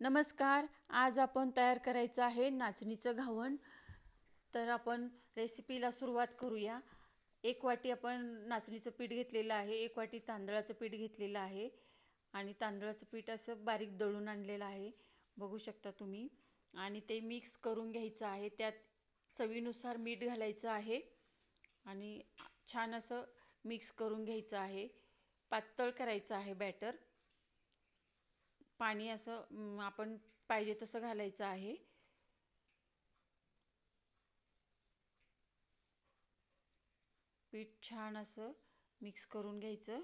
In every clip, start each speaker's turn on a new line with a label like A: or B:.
A: नमस्कार. आज आपण तयार करायचं आहे नाचणीचं घावण तर आपण रेसिपीला सुरुवात करूया. एक वाटी आपण नाचणीचं पीठ घेतलेलं आहे. एक वाटी तांदळाचं पीठ घेतलेलं आहे. आणि तांदळाचं पीठ असं बारीक दळून आणलेलं आहे. बघू शकता तुम्ही. आणि ते मिक्स करून घ्यायचं आहे. त्यात चवीनुसार मीठ घालायचं आहे. आणि छान असं मिक्स करून घ्यायचं आहे. पातळ करायचं आहे बॅटर पाणी असं आपण पाहिजे तसं घालायचं आहे. पीठ छान असं मिक्स करून घ्यायचं.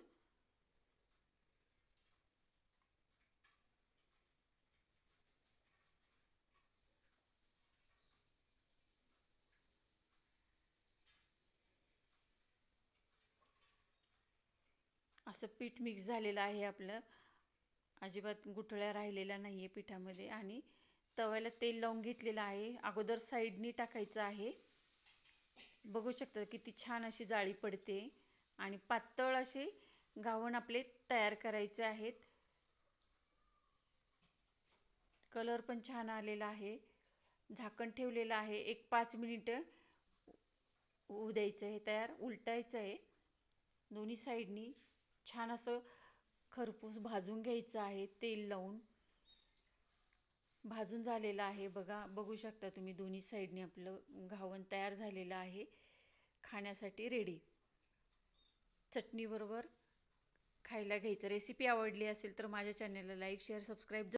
A: असं पीठ मिक्स झालेलं आहे आपलं. अजिबात गुठळ्या राहिलेल्या नाही आहे पिठामध्ये आणि तव्याला तेल लावून घेतलेलं आहे. अगोदर साईडनी टाकायचं आहे. बघू शकता किती छान अशी जाळी पडते. आणि पातळ असे गावण आपले तयार करायचे आहेत. कलर पण छान आलेला आहे. झाकण ठेवलेलं आहे. एक पाच मिनिटं होऊ द्यायचं आहे तयार उलटायचं आहे. दोन्ही साईडनी छान असं खरपूस भाजून घ्यायचं आहे तेल लावून. भाजून झालेलं आहे बघा बघू शकता तुम्ही दोन्ही साईडने आपलं घावण तयार झालेलं आहे. खाण्यासाठी रेडी चटणीबरोबर खायला घ्यायचं. रेसिपी आवडली असेल तर माझ्या चॅनलला लाईक शेअर सबस्क्राईब